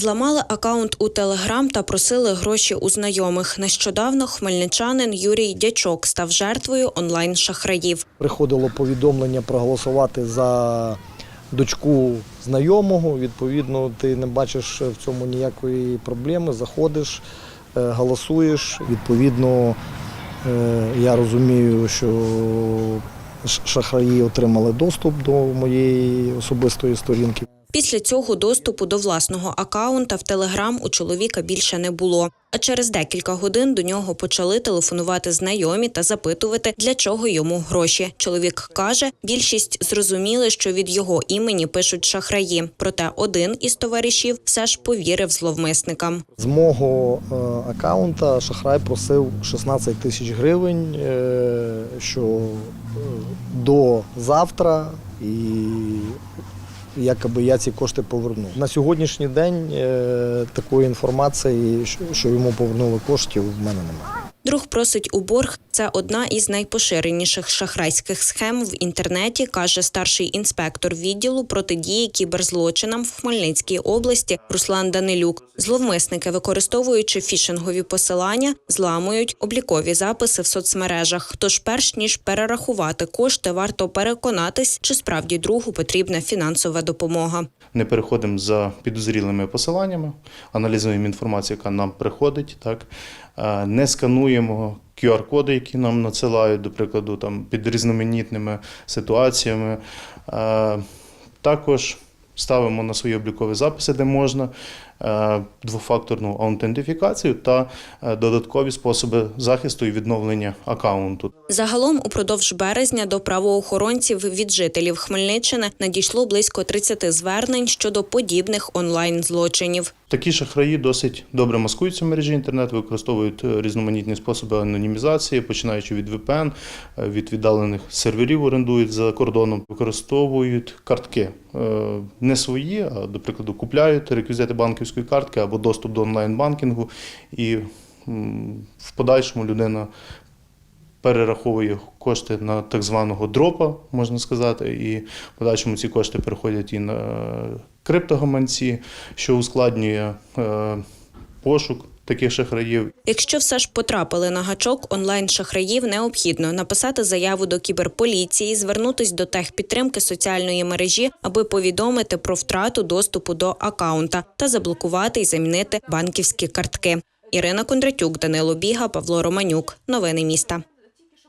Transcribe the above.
Зламали акаунт у Телеграм та просили гроші у знайомих. Нещодавно хмельничанин Юрій Дячок став жертвою онлайн-шахраїв. Приходило повідомлення проголосувати за дочку знайомого. Відповідно, ти не бачиш в цьому ніякої проблеми. Заходиш, е, голосуєш. Відповідно, е, я розумію, що шахраї отримали доступ до моєї особистої сторінки. Після цього доступу до власного акаунта в Телеграм у чоловіка більше не було. А через декілька годин до нього почали телефонувати знайомі та запитувати, для чого йому гроші. Чоловік каже, більшість зрозуміли, що від його імені пишуть шахраї. Проте один із товаришів все ж повірив зловмисникам. З мого е, аккаунта шахрай просив 16 тисяч гривень, е, що е, до завтра і якоби я ці кошти поверну. На сьогоднішній день е, такої інформації, що- що йому повернули коштів, в мене немає. Друг просить у борг. Це одна із найпоширеніших шахрайських схем в інтернеті, каже старший інспектор відділу протидії кіберзлочинам в Хмельницькій області Руслан Данилюк. Зловмисники, використовуючи фішингові посилання, зламують облікові записи в соцмережах. Тож, перш ніж перерахувати кошти, варто переконатись, чи справді другу потрібна фінансова допомога. не переходимо за підозрілими посиланнями, аналізуємо інформацію, яка нам приходить, так? Е, не скануємо QR-коди, які нам надсилають, до прикладу, там, під різноманітними ситуаціями. Е, Також ставимо на свої облікові записи, де можна, двофакторну аутентифікацію та е, додаткові способи захисту і відновлення аккаунту. Загалом, упродовж березня до правоохоронців від жителів Хмельниччини надійшло близько 30 звернень щодо подібних онлайн злочинів. Такі шахраї досить добре маскуються в мережі інтернет, використовують е, різноманітні способи анонімізації, починаючи від VPN, е, від віддалених серверів орендують за кордоном, використовують картки Е, не свої, а до прикладу, купляють реквізити банківської картки або доступ до онлайн-банкінгу, і в подальшому людина перераховує кошти на так званого дропа, можна сказати, і в подальшому ці кошти переходять і на криптогаманці, що ускладнює е, пошук таких шахраїв. Якщо все ж потрапили на гачок онлайн-шахраїв, необхідно написати заяву до кіберполіції, звернутись до техпідтримки соціальної мережі, аби повідомити про втрату доступу до акаунта та заблокувати і замінити банківські картки. Ірина Кондратюк, Данило Біга, Павло Романюк. Новини міста.